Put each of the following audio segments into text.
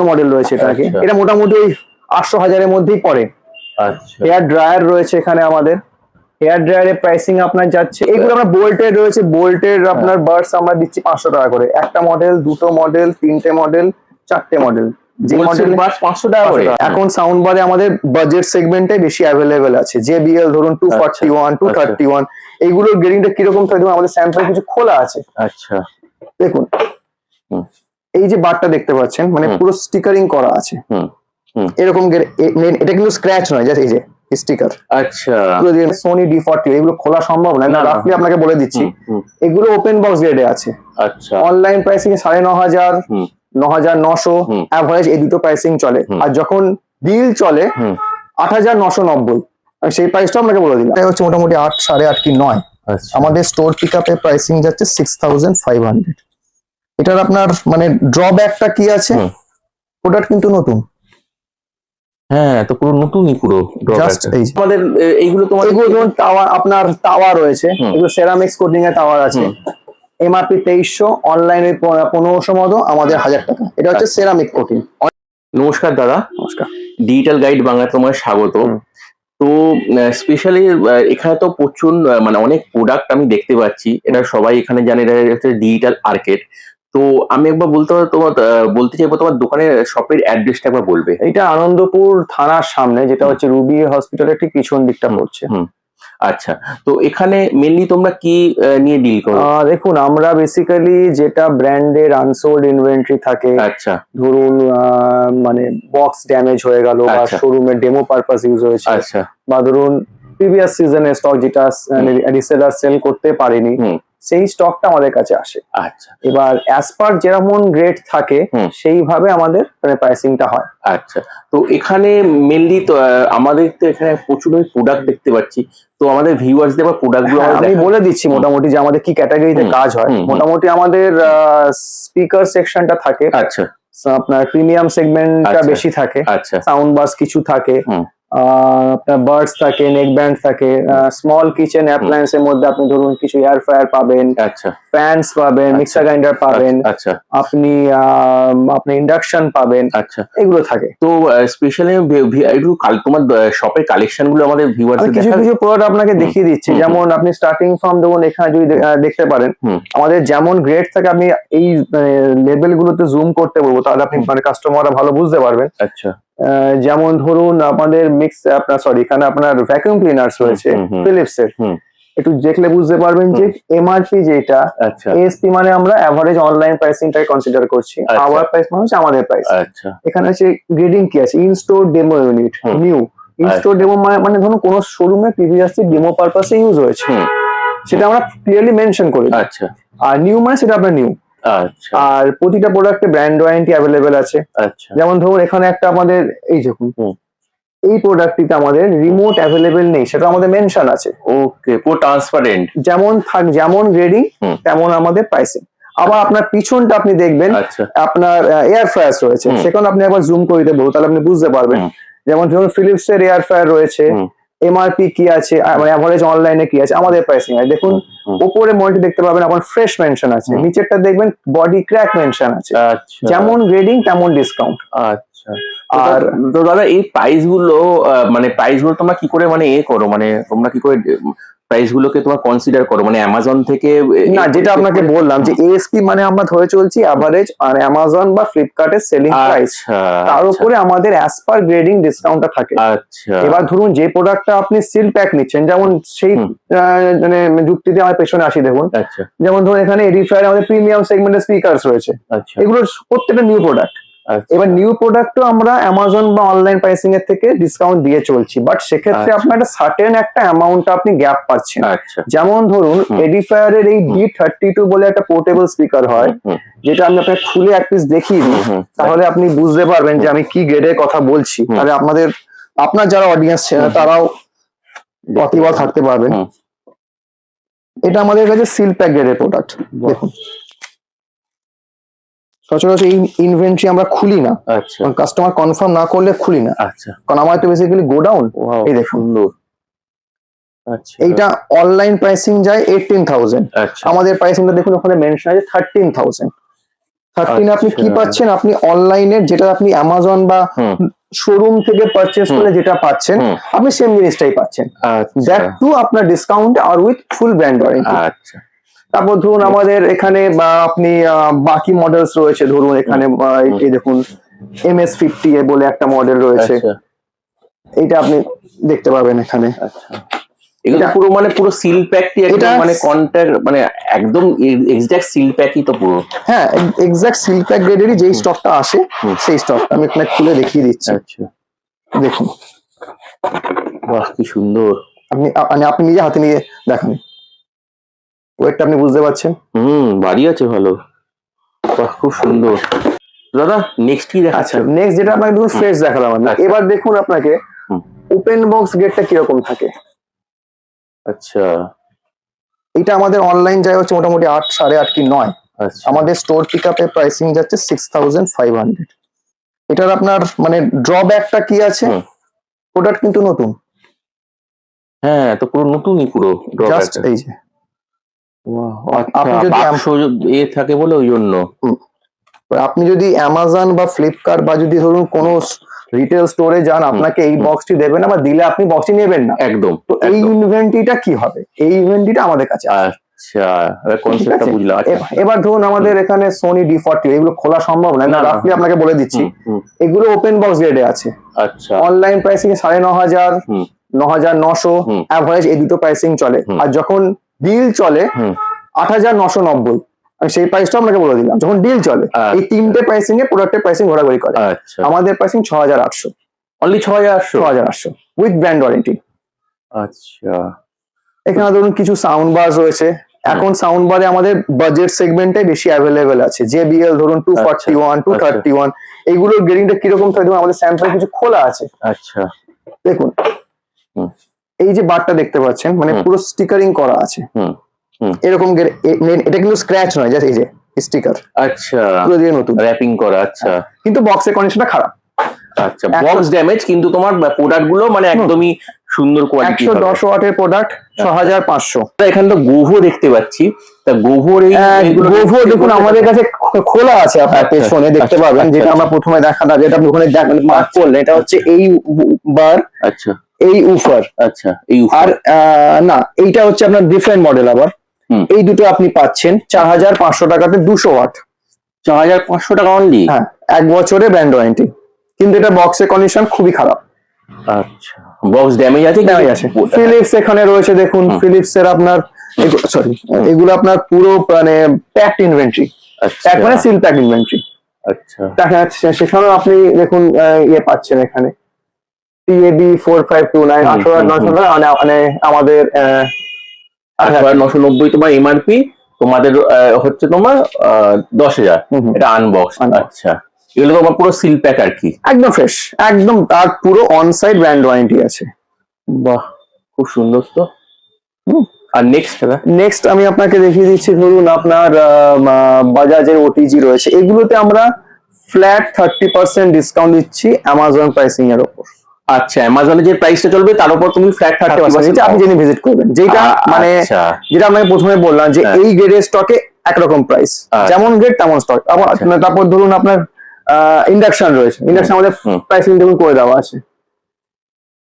অন্য মডেল রয়েছে এটাকে। আচ্ছা। এটা মোটামুটি ওই আটশো হাজারের মধ্যেই পড়ে। আচ্ছা। হেয়ার ড্রায়ার রয়েছে এখানে আমাদের। হেয়ার ড্রায়ারের প্রাইসিং আপনার যাচ্ছে এগুলো আমরা বোল্টের রয়েছে বোল্টের আপনার বার্ডস আমরা দিচ্ছি পাঁচশো টাকা করে। একটা মডেল দুটো মডেল তিনটে মডেল চারটে মডেল যে মডেল পাঁচশো টাকা করে? এখন সাউন্ড বারে আমাদের বাজেট সেগমেন্টে বেশি অ্যাভেলেবেল আছে। যে বিএল ধরুন two forty one two thirty one এইগুলোর গ্রেডিংটা কীরকম থাকে? আমাদের স্যাম্পল কিছু খোলা আছে। আচ্ছা। দেখুন। এই যে বারটা দেখতে পাচ্ছেন মানে পুরো স্টিকারিং করা আছে। এরকম এটা কিন্তু স্ক্র্যাচ নয় জাস্ট এই যে স্টিকার আচ্ছা। সোনি ডি ফর্টি এগুলো খোলা সম্ভব নয়। না, না। রাফলি আপনাকে বলে দিচ্ছি। এগুলো ওপেন বক্স গ্রেডে আছে। আচ্ছা। অনলাইন প্রাইসিং সাড়ে ন হাজার ন হাজার নশো। অ্যাভারেজ এই দুটো প্রাইসিং চলে। আর যখন বিল চলে হুম। আট হাজার নশো নব্বই। আমি সেই প্রাইসটা আপনাকে বলে দিলাম। এটা হচ্ছে মোটামুটি আট সাড়ে আট কি নয়। আচ্ছা। আমাদের স্টোর পিক আপে প্রাইসিং যাচ্ছে সিক্স থাউজেন্ড ফাইভ হান্ড্রেড এটার আপনার মানে ড্রব্যাকটা কি আছে। প্রোডাক্ট কিন্তু নতুন। হ্যাঁ তো পুরো নতুনই পুরো। আমাদের এইগুলো তোমাদের এগুলো ধরুন তাওয়া আপনার তাওয়া রয়েছে। এগুলো সেরামিক্স কোটিং এর তাওয়া আছে। এমআরপি তেইশশো অনলাইনে পনেরোশো মতো আমাদের হাজার টাকা। এটা হচ্ছে আচ্ছা। সেরামিক কোটিং নমস্কার দাদা। নমস্কার। ডিজিটাল গাইড বাংলা তোমার স্বাগত। তো স্পেশালি এখানে তো প্রচুর মানে অনেক প্রোডাক্ট আমি দেখতে পাচ্ছি। এটা সবাই এখানে জানে এটা হচ্ছে ডিজিটাল আর্কেট তো আমি একবার বলতে তোমার বলতে চাইব তোমার দোকানের শপের অ্যাড্রেসটা একবার বলবে। এটা আনন্দপুর থানার সামনে যেটা হচ্ছে রুবি হসপিটালের ঠিক পিছন দিকটা। পড়ছে। আচ্ছা তো এখানে মেনলি তোমরা কি নিয়ে ডিল করো? দেখুন আমরা বেসিক্যালি যেটা ব্র্যান্ডের আনসোল্ড ইনভেন্টরি থাকে আচ্ছা। ধরুন মানে বক্স ড্যামেজ হয়ে গেল বা। শোরুমের ডেমো পারপাস ইউজ হয়েছে আচ্ছা। বা ধরুন প্রিভিয়াস সিজনের স্টক যেটা রিসেলার সেল করতে পারেনি। সেই স্টকটা আমাদের কাছে আসে। আচ্ছা। এবার অ্যাজ পার যেরকম গ্রেড থাকে। সেইভাবে আমাদের প্রাইসিংটা হয়। আচ্ছা। তো এখানে মেনলি তো আমাদের তো এখানে প্রচুর প্রোডাক্ট দেখতে পাচ্ছি। তো আমাদের ভিউয়ার্স দেওয়ার প্রোডাক্টগুলো হ্যাঁ, আমি বলে দিচ্ছি মোটামুটি যে আমাদের কি ক্যাটাগরিতে কাজ হয়। মোটামুটি আমাদের স্পিকার সেকশনটা থাকে। আচ্ছা। আপনার প্রিমিয়াম সেগমেন্টটা আচ্ছা। বেশি থাকে। আচ্ছা। সাউন্ড বাস কিছু থাকে। আপনার বার্ডস থাকে নেক ব্যান্ড থাকে স্মল কিচেন অ্যাপ্লায়েন্স এর মধ্যে আপনি ধরুন কিছু এয়ার ফ্রায়ার পাবেন আচ্ছা। ফ্যানস পাবেন আচ্ছা। মিক্সার গ্রাইন্ডার পাবেন আচ্ছা। আপনি আপনি ইন্ডাকশন পাবেন আচ্ছা। এগুলো থাকে। তো স্পেশালি একটু কাল- তোমার শপের কালেকশনগুলো আমাদের ভিউয়ার্স আমি কিছু কিছু প্রোডাক্ট আপনাকে দেখিয়ে দিচ্ছি। যেমন আপনি স্টার্টিং ফ্রম দেখুন এখানে যদি দেখতে পারেন। আমাদের যেমন গ্রেড থাকে আমি এই লেভেল গুলোতে জুম করতে বলব তাহলে আপনি মানে কাস্টমাররা ভালো বুঝতে পারবেন। আচ্ছা। যেমন ধরুন আমাদের মিক্স আপনার সরি এখানে আপনার ভ্যাকুয়াম ক্লিনার্স রয়েছে। ফিলিপস এর। একটু দেখলে বুঝতে পারবেন যে এমআরপি যেটা আচ্ছা। এএসপি মানে আমরা অ্যাভারেজ অনলাইন প্রাইসিংটাই কনসিডার করছি। আচ্ছা। আওয়ার প্রাইস মানে হচ্ছে আমাদের প্রাইস আচ্ছা। এখানে আছে গ্রেডিং কি আছে in store demo unit new in store demo মানে ধরুন কোন শোরুমে প্রিভিয়াসলি ডেমো পারপাসে ইউজ হয়েছে। সেটা আমরা ক্লিয়ারলি মেনশন করি আচ্ছা। আর নিউ মানে সেটা আপনার নিউ আচ্ছা আর প্রতিটা প্রোডাক্টে ব্র্যান্ড ওয়ারেন্টি অ্যাভেলেবেল আছে। আচ্ছা। যেমন ধরুন এখানে একটা আমাদের এই দেখুন হুম। এই প্রোডাক্টটিতে আমাদের রিমোট অ্যাভেলেবেল নেই সেটা আমাদের মেনশন আছে। ওকে পুরো ট্রান্সপারেন্ট যেমন থাক যেমন গ্রেডিং তেমন আমাদের প্রাইসিং আবার আপনার পিছনটা আপনি দেখবেন আচ্ছা। আপনার এয়ার ফ্রায়ার রয়েছে। সেখানে আপনি একবার জুম করে দিতে বলব তাহলে আপনি বুঝতে পারবেন। যেমন ধরুন ফিলিপস এর এয়ার ফ্রায়ার রয়েছে। এমআরপি কি আছে? মানে অ্যাভারেজ অনলাইনে কি আছে? আমাদের প্রাইসিং আছে। দেখুন উপরে মনিটর দেখতে পাবেন এখন ফ্রেশ মেনশন আছে। নিচেরটা দেখবেন বডি ক্র্যাক মেনশন আছে। আচ্ছা। যেমন গ্রেডিং তেমন ডিসকাউন্ট আচ্ছা। আর আর তো দাদা এই প্রাইসগুলো মানে প্রাইসগুলো তোমরা কি করে মানে এ করো মানে তোমরা কি করে প্রাইস গুলোকে তোমরা কনসিডার করো? মানে অ্যামাজন থেকে না যেটা আপনাকে বললাম যে এএসপি মানে আমরা ধরে চলছি অ্যাভারেজ আর অ্যামাজন বা ফ্লিপকার্টের সেলিং প্রাইস আচ্ছা তার আচ্ছা, উপরে আমাদের অ্যাজ পার গ্রেডিং ডিসকাউন্টটা থাকে। আচ্ছা। এবার ধরুন যে প্রোডাক্টটা আপনি সিল প্যাক নিচ্ছেন যেমন সেই মানে যুক্তিতে আমার পেছনে আসি দেখুন। আচ্ছা। যেমন ধরুন এখানে এডিফায়ার আমাদের প্রিমিয়াম সেগমেন্টের স্পিকার্স রয়েছে। আচ্ছা। এগুলোর প্রত্যেকটা নিউ প্রোডাক্ট আচ্ছা এবার নিউ প্রোডাক্টও আমরা অ্যামাজন বা অনলাইন প্রাইসিং এর থেকে ডিসকাউন্ট দিয়ে চলছি বাট সেক্ষেত্রে আচ্ছা। আপনার একটা সার্টেন একটা অ্যামাউন্ট আপনি গ্যাপ পাচ্ছেন। আচ্ছা। যেমন ধরুন হুম। এডিফায়ারের এই ডি থার্টি টু বলে একটা পোর্টেবল স্পিকার হয় যেটা আমি আপনাকে খুলে এক পিস দেখিয়ে দিই তাহলে আপনি বুঝতে পারবেন যে আমি কি গ্রেডের কথা বলছি। তাহলে আপনাদের আপনার যারা অডিয়েন্স তারাও অতিবল থাকতে পারবেন। এটা আমাদের কাছে সিল প্যাক গ্রেডের প্রোডাক্ট দেখুন। সচরাচর এই ইনভেন্টরি আমরা খুলি না। আচ্ছা। কাস্টমার কনফার্ম না করলে খুলি না। আচ্ছা। কারণ আমার তো বেসিক্যালি গোডাউন এই দেখুন। আচ্ছা। এইটা অনলাইন প্রাইসিং যায় এইটিন থাউজেন্ড আচ্ছা। আমাদের প্রাইসিংটা দেখুন ওখানে মেনশন আছে থার্টিন থাউজেন্ড থার্টিনে আপনি কি আচ্ছা। পাচ্ছেন? আপনি অনলাইনে যেটা আপনি অ্যামাজন বা শোরুম থেকে পারচেস করে যেটা পাচ্ছেন আপনি সেম জিনিসটাই পাচ্ছেন। দ্যাট টু আপনার ডিসকাউন্ট আর উইথ ফুল ব্র্যান্ড ওয়ারেন্টি আচ্ছা। তারপর ধরুন আমাদের এখানে বা আপনি বাকি মডেলস রয়েছে ধরুন এখানে এই- দেখুন এম এস ফিফটি বলে একটা মডেল রয়েছে। এটা আপনি দেখতে পাবেন এখানে। আচ্ছা। এটা- পুরো মানে পুরো সিল প্যাকটি একদম মানে কন্ট্যাক্ট মানে একদম এক্সাক্ট সিল প্যাকই তো পুরো। হ্যাঁ এক্সাক্ট সিল্ক প্যাক গ্রেডেরই যেই স্টকটা আসে সেই স্টকটা আমি এখানে খুলে দেখিয়ে দিচ্ছি। আচ্ছা। দেখুন। বাহ কি সুন্দর। আপনি মানে আপনি নিজে হাতে নিয়ে দেখান। ওয়েটটা আপনি বুঝতে পারছেন? হুম বাড়ি আছে ভালো। বাহ খুব সুন্দর। দাদা নেক্সট কি আচ্ছা দেখাচ্ছেন নেক্সট যেটা আপনাকে দেখুন ফ্রেশ দেখালাম আমি। আচ্ছা। এবার দেখুন আপনাকে ওপেন বক্স গেটটা কীরকম থাকে। আচ্ছা। এটা আমাদের অনলাইন যায় হচ্ছে মোটামুটি আট সাড়ে আট কি নয়। আচ্ছা। আমাদের স্টোর পিক আপে প্রাইসিং যাচ্ছে সিক্স থাউজেন্ড ফাইভ হান্ড্রেড এটার আপনার মানে ড্রব্যাকটা কি আছে? প্রোডাক্ট কিন্তু নতুন। হ্যাঁ তো পুরো নতুনই পুরো জাস্ট এই যে। এ থাকে বলে ওই জন্য। আপনি যদি অ্যামাজন বা ফ্লিপকার্ট বা যদি ধরুন কোনো রিটেল স্টোরে যান আপনাকে এই। বক্সটি দেবে না বা দিলে আপনি বক্সটি নেবেন না। একদম তো এই। ইনভেন্টরিটা কি হবে? এই ইনভেন্টরিটা আমাদের কাছে। আচ্ছা কনসেপ্টটা? বুঝলাম আচ্ছা। এবার ধরুন আমাদের এখানে সোনি ডি ফর্টি এগুলো খোলা সম্ভব না। রাফলি আপনাকে বলে দিচ্ছি। এগুলো ওপেন বক্স গ্রেডে আছে। আচ্ছা। অনলাইন প্রাইসিং সাড়ে ন হাজার ন হাজার নশো। অ্যাভারেজ এই দুটো প্রাইসিং চলে। আর যখন ডিল চলে। আট হাজার নশো নব্বই। আমি সেই প্রাইসটা আপনাকে বলে দিলাম যখন ডিল চলে আচ্ছা। এই তিনটে প্রাইসিং এ প্রোডাক্টের প্রাইসিং ঘোরাঘুরি করে। আচ্ছা। আমাদের প্রাইসিং ছ হাজার আটশো। অনলি ছ হাজার আটশো? ছ হাজার আটশো উইথ ব্র্যান্ড ওয়ারেন্টি আচ্ছা। এখানে ধরুন কিছু সাউন্ড বার রয়েছে। এখন সাউন্ড বারে আমাদের বাজেট সেগমেন্টে বেশি অ্যাভেলেবেল আছে। জেবিএল ধরুন two forty one two. Thirty one এইগুলোর গ্রেডিংটা কীরকম থাকে? আমাদের স্যাম্পল কিছু খোলা আছে। আচ্ছা। দেখুন। এই যে বারটা দেখতে পাচ্ছেন মানে পুরো স্টিকারিং করা আছে। এরকম এটা কিন্তু স্ক্র্যাচ নয় জাস্ট এই যে স্টিকার আচ্ছা। পুরো দিয়ে নতুন। র্যাপিং করা আচ্ছা। কিন্তু বক্সের কন্ডিশনটা খারাপ। আচ্ছা বক্স ড্যামেজ কিন্তু তোমার প্রোডাক্টগুলো মানে একদমই সুন্দর কোয়ালিটি একশো দশ ওয়াটের প্রোডাক্ট ছ হাজার পাঁচশো। এখানে তো গোভো দেখতে পাচ্ছি। তা গোভোর এই গোভো দেখুন আমাদের কাছে খোলা আছে আপনার আচ্ছা, পেছনে দেখতে আচ্ছা, পাবেন আচ্ছা, যেটা আচ্ছা। আমরা প্রথমে দেখালাম যেটা আপনি ওখানে মার্ক করলেন এটা হচ্ছে এই বার। আচ্ছা। এই উফার আচ্ছা এই আর না এইটা হচ্ছে আপনার ডিফারেন্ট মডেল আবার। এই দুটো আপনি পাচ্ছেন চার হাজার পাঁচশো টাকাতে দুশো ওয়াট চার হাজার পাঁচশো টাকা অনলি হ্যাঁ এক বছরে ব্র্যান্ড ওয়ারেন্টি কিন্তু এটা বক্সের কন্ডিশন খুবই খারাপ। আচ্ছা বক্স ড্যামেজ আছে কিন্তু আছে। ফিলিপস এখানে রয়েছে দেখুন। ফিলিপস এর আপনার সরি এগুলো আপনার পুরো মানে প্যাকড ইনভেন্টরি আচ্ছা। প্যাক মানে সিল প্যাক ইনভেন্টরি আচ্ছা। সেখানেও আপনি দেখুন ইয়ে পাচ্ছেন এখানে। TAB four five two nine আঠারো নশো মানে আমাদের হাজার নশো নব্বই তোমার এমআরপি তোমাদের হচ্ছে তোমার দশ হাজার। এটা আনবক্স আচ্ছা। এগুলো তোমার পুরো সিল প্যাক আর কি? একদম ফ্রেশ একদম তার পুরো অন সাইড ব্র্যান্ড ওয়ারেন্টি আছে। বাহ খুব সুন্দর তো। আর নেক্সট নেক্সট আমি আপনাকে দেখিয়ে দিচ্ছি ধরুন আপনার বাজাজের ওটিজি রয়েছে। এগুলোতে আমরা ফ্ল্যাট থার্টি পার্সেন্ট ডিসকাউন্ট দিচ্ছি অ্যামাজন প্রাইসিং এর ওপর। আচ্ছা অ্যামাজনে যে প্রাইসটা চলবে তার উপর তুমি ফ্ল্যাট থার্টি পার্সেন্ট আপনি জেনে ভিজিট করবেন। যেটা মানে আচ্ছা যেটা আপনাকে প্রথমে বললাম যে হ্যাঁ। এই গ্রেডের স্টকে একরকম প্রাইস আচ্ছা। যেমন গ্রেড তেমন স্টক আচ্ছা। তারপর ধরুন আপনার ইন্ডাকশন রয়েছে। ইন্ডাকশন আমাদের। প্রাইসিং দেখুন করে দেওয়া আছে।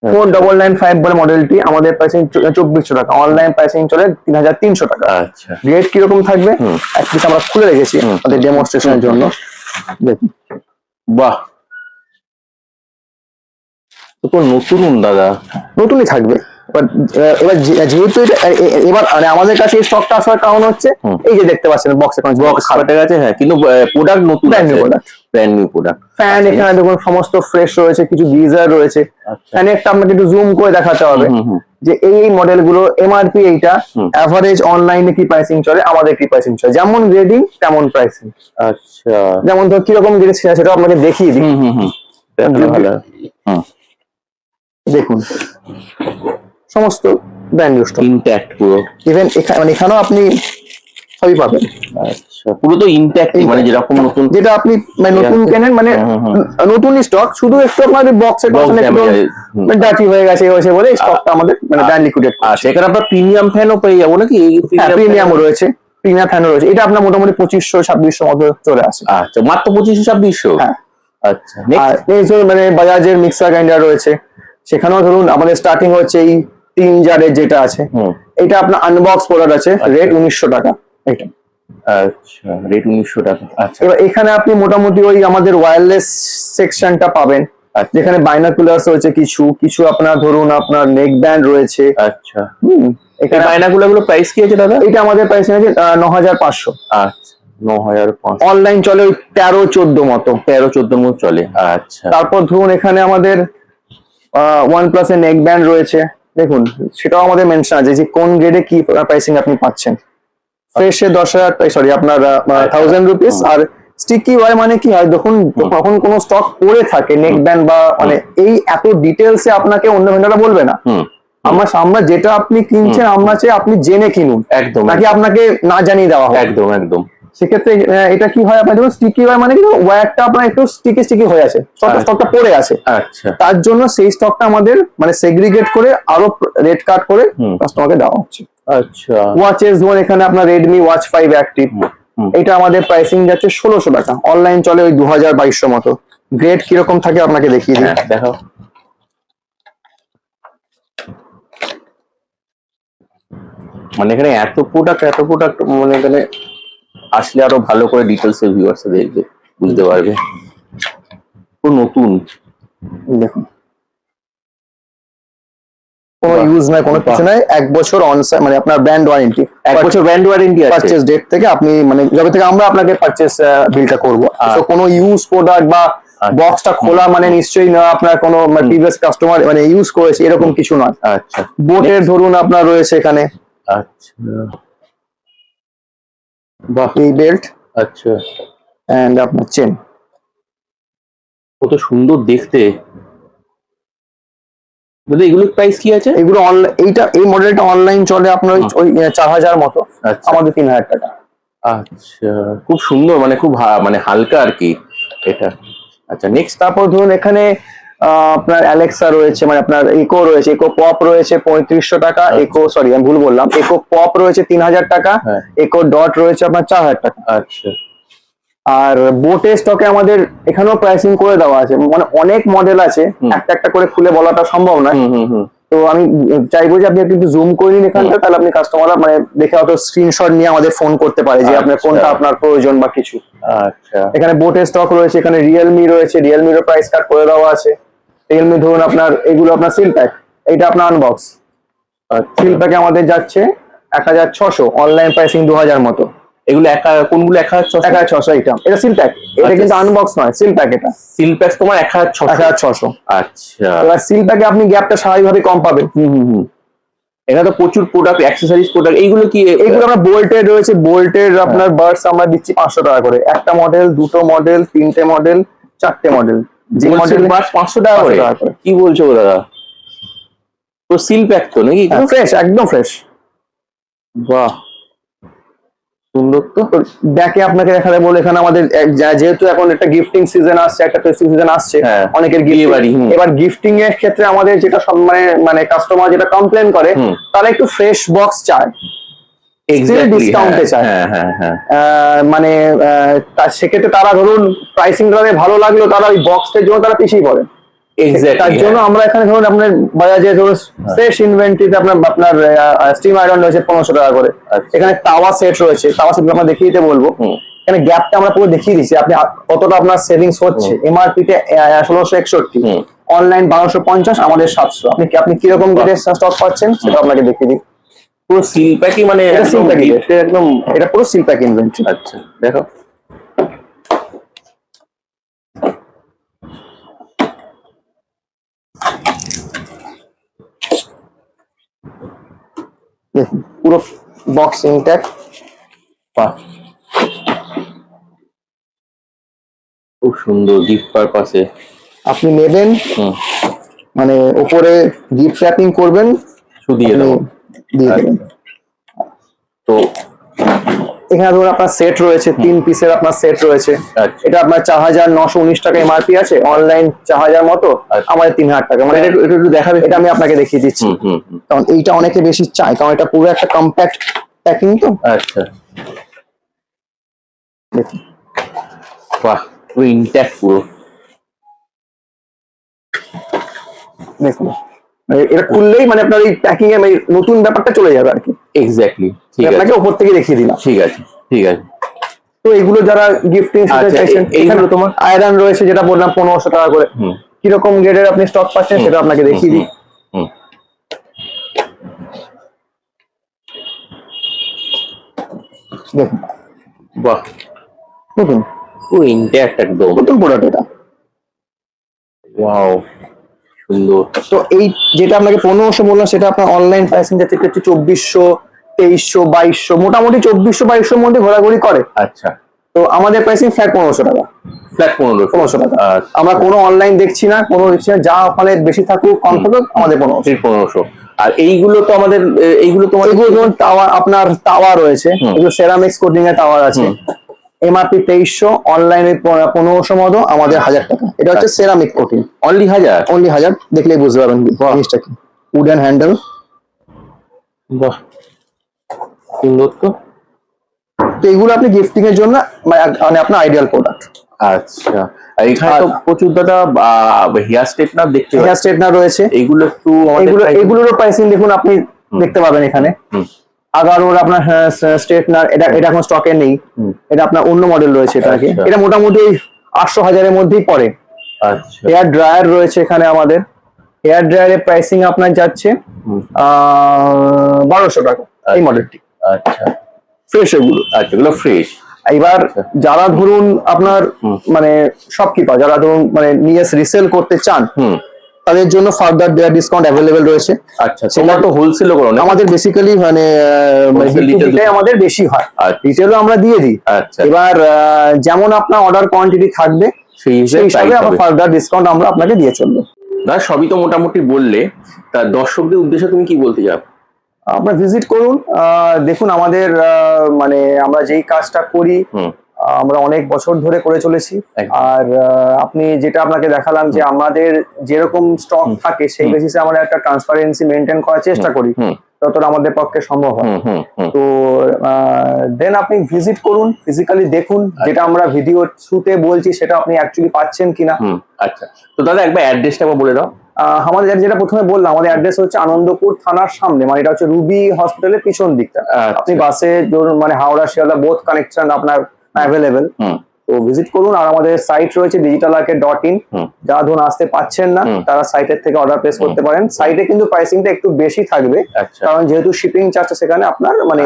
ফোর ডবল নাইন ফাইভ বলে মডেলটি আমাদের প্রাইসিং চব্বিশশো টাকা। অনলাইন প্রাইসিং চলে তিন হাজার তিনশো টাকা। রেট কীরকম থাকবে। এক পিস আমরা খুলে রেখেছি। আমাদের ডেমনস্ট্রেশনের জন্য। দেখুন। বাহ। তো নতুন দাদা। নতুনই থাকবে। এবার এবার যেহেতু এবার মানে আমাদের কাছে এই স্টকটা আসার কারণ হচ্ছে এই যে দেখতে পাচ্ছেন বক্সে বক্স কাটে গেছে হ্যাঁ কিন্তু প্রোডাক্ট নতুন Brand new product. Brand new product fan এখানে দেখুন সমস্ত ফ্রেশ রয়েছে কিছু গিজার রয়েছে। আচ্ছা। ফ্যানে একটা আপনাকে একটু জুম করে দেখাতে হবে যে এই এই মডেলগুলো এমআরপি এইটা অ্যাভারেজ অনলাইনে কি প্রাইসিং চলে আমাদের কি প্রাইসিং চলে। যেমন গ্রেডিং তেমন প্রাইসিং আচ্ছা। যেমন ধর কীরকম গ্রেড সেটা আপনাকে দেখিয়ে দিই। হুম হুম হুম। ভালো ভালো হুম। দেখুন। সমস্ত ব্র্যান্ড স্টক ইনট্যাক্ট পুরো। ইভেন এখানে মানে এখানেও আপনি সবই পাবেন। আচ্ছা পুরো তো ইনট্যাক্ট মানে যেরকম নতুন যেটা আপনি মানে নতুন কেনেন মানে হুম, হুম, নতুন স্টক শুধু একটু আপনাদের বক্সের Box কথা একটু হুম। ডার্টি হয়ে গেছে হয়েছে বলে স্টকটা আমাদের মানে ব্র্যান্ড লিকুইডেট আচ্ছা এখানে আমরা প্রিমিয়াম ফ্যানও পেয়ে যাব নাকি? হ্যাঁ প্রিমিয়ামও রয়েছে প্রিমিয়ার ফ্যান রয়েছে। এটা আপনার মোটামুটি পঁচিশশো ছাব্বিশশো মতো চলে আসে। আচ্ছা মাত্র পঁচিশশো ছাব্বিশশো? হ্যাঁ। আচ্ছা যে মানে বাজাজের মিক্সার গ্রাইন্ডার রয়েছে। সেখানেও ধরুন আমাদের স্টার্টিং হচ্ছে এই তিন জারের যেটা আছে এটা আপনার আনবক্স প্রোডাক্ট আছে রেট উনিশশো টাকা। এটা। আচ্ছা রেট উনিশশো টাকা। আচ্ছা। এবার এখানে আপনি মোটামুটি ওই আমাদের ওয়্যারলেস সেকশনটা পাবেন আচ্ছা। যেখানে বাইনাকুলার্স রয়েছে কিছু কিছু আপনার ধরুন আপনার নেক ব্যান্ড রয়েছে। আচ্ছা। হুম, এখানে বায়নাগুলো গুলো প্রাইস কি আছে দাদা? এটা আমাদের প্রাইস আছে ন হাজার পাঁচশো। আচ্ছা ন হাজার পাঁচশো। অনলাইন চলে ওই তেরো চোদ্দ মতো। তেরো চোদ্দ মতো চলে আচ্ছা। তারপর ধরুন এখানে আমাদের ওয়ান প্লাস এর নেক ব্যান্ড রয়েছে। দেখুন সেটাও আমাদের মেনশন আছে যে কোন গ্রেডে কি প্রাইসিং আপনি পাচ্ছেন। ফ্রেশে দশ হাজার সরি আপনার থাউজেন্ড রুপিস আর স্টিকি ওয়াই মানে কি হয় যখন যখন কোনো স্টক পড়ে থাকে নেক ব্যান্ড বা মানে এই এত ডিটেলসে আপনাকে অন্য ভেন্ডাররা বলবে না। আমরা আমরা যেটা আপনি কিনছেন আমরা চাই আপনি জেনে কিনুন। একদম নাকি আপনাকে না জানিয়ে দেওয়া হয় একদম একদম। সেক্ষেত্রে এটা কি হয় আপনার ধরুন স্টিকি হয় মানে কি ওয়্যারটা আপনার একটু স্টিকি স্টিকি হয়ে আছে। স্টকটা আচ্ছা। পড়ে আছে। আচ্ছা। তার জন্য সেই স্টকটা আমাদের মানে সেগ্রিগেট করে আরও রেট কাট করে। কাস্টমারকে দেওয়া হচ্ছে। আচ্ছা। ওয়াচেস ধরুন এখানে আপনার রেডমি ওয়াচ ফাইভ অ্যাক্টিভ। এটা আমাদের প্রাইসিং যাচ্ছে ষোলোশো টাকা। অনলাইন চলে ওই দু হাজার বাইশশো মতো। গ্রেড কীরকম থাকে আপনাকে দেখিয়ে দিই। হ্যাঁ দেখো মানে এখানে এত প্রোডাক্ট এত প্রোডাক্ট মানে এখানে আসলে আরও ভালো করে ডিটেলস এর ভিউয়ার্স দেখবে বুঝতে পারবে। পুরো নতুন দেখুন। কোনো ইউজ নাই কোনো কিছু নাই। এক বছর অন মানে আপনার ব্র্যান্ড ওয়ারেন্টি এক বছর ব্র্যান্ড ওয়ারেন্টি আছে। পারচেস ডেট থেকে আপনি মানে যবে থেকে আমরা আপনাকে পারচেস বিলটা করব। তো কোনো ইউজ প্রোডাক্ট বা আচ্ছা। বক্সটা খোলা মানে নিশ্চয়ই না আপনার কোনো প্রিভিয়াস কাস্টমার মানে ইউজ করেছে এরকম কিছু নয়। আচ্ছা। বোটের ধরুন আপনার রয়েছে এখানে। আচ্ছা। বাহ। এই বেল্ট আচ্ছা। এন্ড আপনার চেন কত সুন্দর দেখতে। দাদা এগুলোর প্রাইস কি আছে? এগুলো অনলাইন এইটা এই মডেলটা অনলাইন চলে আপনার ওই- চার হাজার মতো। আচ্ছা। আমাদের তিন হাজার টাকা। আচ্ছা। খুব সুন্দর মানে খুব মানে হালকা আর কি এটা। আচ্ছা নেক্সট তারপর ধরুন এখানে আপনার অ্যালেক্সা রয়েছে মানে আপনার ইকো রয়েছে ইকো পপ রয়েছে পঁয়ত্রিশশো টাকা ইকো সরি আমি ভুল বললাম ইকো পপ রয়েছে তিন হাজার টাকা হ্যাঁ। ইকো ডট রয়েছে আপনার চার হাজার টাকা। আচ্ছা। আর বোটে স্টকে আমাদের এখানেও প্রাইসিং করে দেওয়া আছে মানে অনেক মডেল আছে একটা একটা করে খুলে বলাটা সম্ভব নয়। হুম তো আমি চাইব যে আপনি একটু জুম করে নিন এখানটা তাহলে আপনি কাস্টমাররা মানে দেখে অত স্ক্রিনশট নিয়ে আমাদের ফোন করতে পারে যে আপনার আচ্ছা। কোনটা আপনার প্রয়োজন বা কিছু। আচ্ছা। এখানে বোটের স্টক রয়েছে এখানে রিয়েলমি রয়েছে রিয়েলমিরও প্রাইস কার্ড করে দেওয়া আছে। রিয়েলমি ধরুন আপনার এগুলো আপনার সিল প্যাক এইটা আপনার আনবক্স আচ্ছা সিল প্যাকে আমাদের যাচ্ছে এক হাজার ছশো অনলাইন প্রাইসিং দু হাজার মতো। এগুলো একা কোনগুলো এক হাজার ছশো? এক হাজার ছশো এটা এটা সিল প্যাক এটা আচ্ছা। কিন্তু আনবক্স নয় সিল প্যাক এটা। সিল প্যাক তোমার এক হাজার ছশো। এক হাজার ছশো। আচ্ছা। এবার সিল প্যাকে আপনি গ্যাপটা স্বাভাবিকভাবে কম পাবেন। হুম হুম হুম। এখানে তো প্রচুর প্রোডাক্ট অ্যাক্সেসরিজ প্রোডাক্ট এইগুলো কি এইগুলো আমরা বোল্টের রয়েছে বোল্টের আপনার বার্ডস আমরা দিচ্ছি পাঁচশো টাকা করে। একটা মডেল দুটো মডেল তিনটে মডেল চারটে মডেল যে মডেল বাস পাঁচশো টাকা করে? 500 কি বলছো দাদা? তো সিল প্যাক তো নাকি? ফ্রেশ একদম ফ্রেশ বাহ। সুন্দর তো। ব্যাকে আপনাকে দেখাতে বলে এখানে আমাদের যেহেতু এখন একটা গিফটিং সিজন আসছে একটা ফেস্টিভ সিজন আসছে হ্যাঁ, অনেকের বাড়ি, এবার গিফটিং এর ক্ষেত্রে আমাদের যেটা মানে মানে কাস্টমার যেটা কমপ্লেন করে তারা একটু ফ্রেশ বক্স চায়। হ্যাঁ, চায়। হ্যাঁ হ্যাঁ মানে সেক্ষেত্রে তারা ধরুন প্রাইসিং তাদের ভালো লাগল তারা ওই বক্সটার জন্য তারা পিছিয়ে পড়ে। তার জন্য আমরা এখানে ধরুন আপনার বাজাজে ধরুন ফ্রেশ ইনভেন্টরিতে আপনার আপনার স্টিম আয়রন রয়েছে পনেরোশো টাকা করে। আচ্ছা। এখানে তাওয়া সেট রয়েছে। তাওয়া সেট আমরা দেখিয়ে দিতে বলব। এখানে গ্যাপটা আমরা পুরো দেখিয়ে দিচ্ছি। আপনি কতটা আপনার সেভিংস হচ্ছে? এমআরপি তে ষোলোশো একষট্টি। অনলাইন বারোশো পঞ্চাশ আমাদের সাতশো। আপনি কি- আপনি কীরকম গ্রেডের স্টক পাচ্ছেন সেটা আপনাকে দেখিয়ে দিই। পুরো সিল প্যাকই মানে এটা gift এর একদম এটা পুরো সিল প্যাক ইনভেন্টরি আচ্ছা দেখো। পুরো বক্স ইনট্যাক বাহ। খুব সুন্দর গিফট পারপাসে আপনি নেবেন মানে উপরে গিফট র্যাপিং করবেন। শুধু দিয়ে দেবো। দিয়ে দেবেন। তো এখানে ধরুন আপনার সেট রয়েছে তিন পিসের আপনার সেট রয়েছে। আচ্ছা। এটা আপনার চার হাজার নশো উনিশ টাকা এমআরপি আছে অনলাইন চার হাজার মতো আচ্ছা। আমাদের তিন হাজার টাকা। মানে এটা একটু- দেখাবে? এটা আমি আপনাকে দেখিয়ে দিচ্ছি। কারণ এইটা অনেকে বেশি চায় কারণ এটা পুরো একটা কম্প্যাক্ট প্যাকিং তো। আচ্ছা। দেখুন। বাহ পুরো ইনট্যাক্ট পুরো। দেখুন। এটা খুললেই মানে আপনার এই প্যাকিং এ মানে নতুন ব্যাপারটা চলে যাবে আর কি। এক্স্যাক্টলি ঠিক আছে। আপনাকে ওপর থেকে দেখিয়ে দিলাম। ঠিক আছে ঠিক আছে। তো এগুলো যারা গিফটিং আচ্ছা, চাইছেন এ- এইগুলো এখানে তোমার? আয়রন রয়েছে যেটা বললাম পনেরোশো টাকা করে। কীরকম গ্রেডের আপনি স্টক পাচ্ছেন সেটা আপনাকে দেখিয়ে দিই। হুম দেখুন। বাহ। নতুন পুরো ইনট্যাক্ট একদম। নতুন প্রোডাক্ট এটা। ওয়াও সুন্দর। তো এই যেটা আপনাকে পনেরোশো বললাম সেটা আপনার অনলাইন প্রাইসিং যাচ্ছে হচ্ছে চব্বিশশো তেইশশো বাইশশো মোটামুটি চব্বিশশো বাইশশোর মধ্যে ঘোরাঘুরি করে। আচ্ছা। তো আমাদের প্রাইসিং ফ্ল্যাট পনেরোশো টাকা। ফ্ল্যাট পনেরো পনেরোশো টাকা। আচ্ছা। আমরা কোনো অনলাইন দেখছি না কোনো দেখছি না যা ওখানে বেশি থাকুক কম থাকুক আমাদের পনেরোশো। পনেরোশো। আর এইগুলো তো আমাদের এইগুলো তোমাদের এগুলো ধরুন টাওয়ার আপনার টাওয়ার রয়েছে। এগুলো সেরামিক্স কোটিং এর টাওয়ার আছে। এমআরপি তেইশশো অনলাইনে পনেরোশো মতো আমাদের হাজার টাকা। এটা হচ্ছে সেরামিক কোটিং অনলি হাজার? অনলি হাজার দেখলেই বুঝতে পারবেন। জিনিসটা কি। উডেন হ্যান্ডেল বাহ। সুন্দর তো। তো এগুলো আপনি গিফটিং এর জন্য মানে মানে আপনার আইডিয়াল প্রোডাক্ট আচ্ছা। এখানে তো প্রচুর দাদা হেয়ার স্ট্রেটনার দেখতে হেয়ার স্ট্রেটনার রয়েছে। এইগুলো একটু এগুলো এগুলোরও প্রাইসিং দেখুন আপনি দেখতে পাবেন এখানে। হুম। আগারোর আপনার স্ট্রেটনার এটা এটা এখন স্টকে নেই। এটা আপনার অন্য মডেল রয়েছে এটাকে আচ্ছা। এটা মোটামুটি আটশো হাজারের মধ্যেই পড়ে। আচ্ছা। হেয়ার ড্রায়ার রয়েছে এখানে আমাদের। হেয়ার ড্রায়ারের প্রাইসিং আপনার যাচ্ছে। বারোশো টাকা এই মডেলটি আচ্ছা। ফ্রেশ এগুলো। আচ্ছা এগুলো ফ্রেশ এবার যারা ধরুন আপনার। মানে শপকিপার যারা ধরুন মানে নিয়ে রিসেল করতে চান তাদের জন্য ফার্দার ডিসকাউন্ট অ্যাভেলেবেল রয়েছে। আচ্ছা তোমরা তো হোলসেলও করো না আমাদের বেসিক্যালি মানে B2B আমাদের বেশি হয়। আচ্ছা। রিটেলও আমরা দিয়ে দিই। আচ্ছা। এবার যেমন আপনার অর্ডার কোয়ান্টিটি থাকবে সেই হিসেবে হবে। ফার্দার ডিসকাউন্ট আমরা আপনাকে দিয়ে চলবো। দাদা সবই তো মোটামুটি বললে তা দর্শকদের উদ্দেশ্যে তুমি কি বলতে চাও? আপনারা ভিজিট করুন দেখুন আমাদের মানে আমরা যেই কাজটা করি আমরা অনেক বছর ধরে করে চলেছি। আর আপনি যেটা আপনাকে দেখালাম যে আমাদের যেরকম স্টক থাকে সেই। বেসিসে আমরা একটা ট্রান্সপারেন্সি মেনটেন করার চেষ্টা করি। ততটা আমাদের পক্ষে সম্ভব হয়। তো দেন আপনি ভিজিট করুন ফিজিক্যালি দেখুন যেটা আমরা ভিডিও থ্রুতে বলছি সেটা আপনি অ্যাকচুয়ালি পাচ্ছেন কিনা। আচ্ছা। তো দাদা একবার অ্যাড্রেসটা বলে দাও। আমাদের যেটা প্রথমে বললাম আমাদের অ্যাড্রেস হচ্ছে আনন্দপুর থানার সামনে মানে এটা হচ্ছে রুবি হসপিটালের পিছন দিকটা। আপনি আচ্ছা বাসে ধরুন মানে হাওড়া শিয়ালদা বোথ কানেকশন আপনার অ্যাভেলেবেল তো ভিজিট করুন আর আমাদের সাইট রয়েছে ডিজিটাল আর্কেট ডট ইন। যারা ধরুন আসতে পাচ্ছেন না তারা সাইটের থেকে অর্ডার প্লেস করতে পারেন। সাইটে কিন্তু প্রাইসিংটা একটু বেশি থাকবে। আচ্ছা। কারণ যেহেতু শিপিং চার্জটা সেখানে আপনার মানে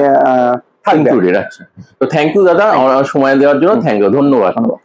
থাকবে। আচ্ছা। তো থ্যাংক ইউ দাদা। সময় দেওয়ার জন্য থ্যাংক ইউ ধন্যবাদ ধন্যবাদ।